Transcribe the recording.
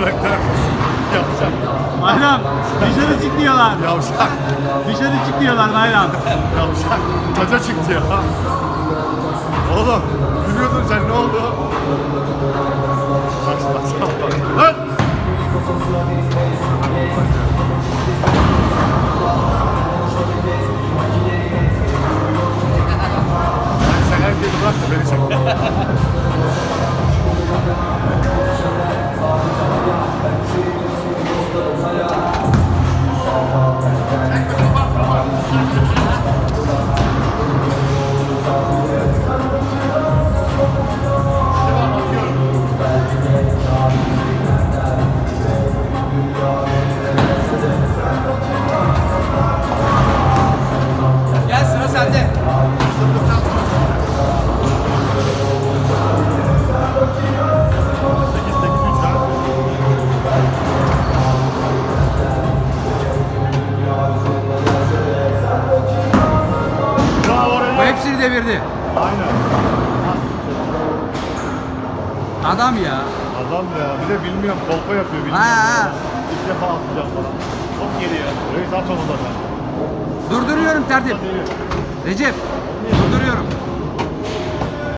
karakter Yavşak. Bayram dışarı çık diyorlar. Yavşak. Dışarı çık diyorlar Bayram. Yavşak. Taca çıktı ya. Oğlum gülüyordun sen ne oldu? Bak bak bak bak. Lan! Sen herkesi bırak da beni çek. Bravo Bu hepsini devirdi. Aynen. Adam ya. Adam ya bir de bilmiyorum kolpa yapıyor bilmiyorum. Ha, ha. İlk defa atacağım falan. Çok geliyor. Reis at onu da sen. Durduruyorum tertip. Recep. Durduruyorum.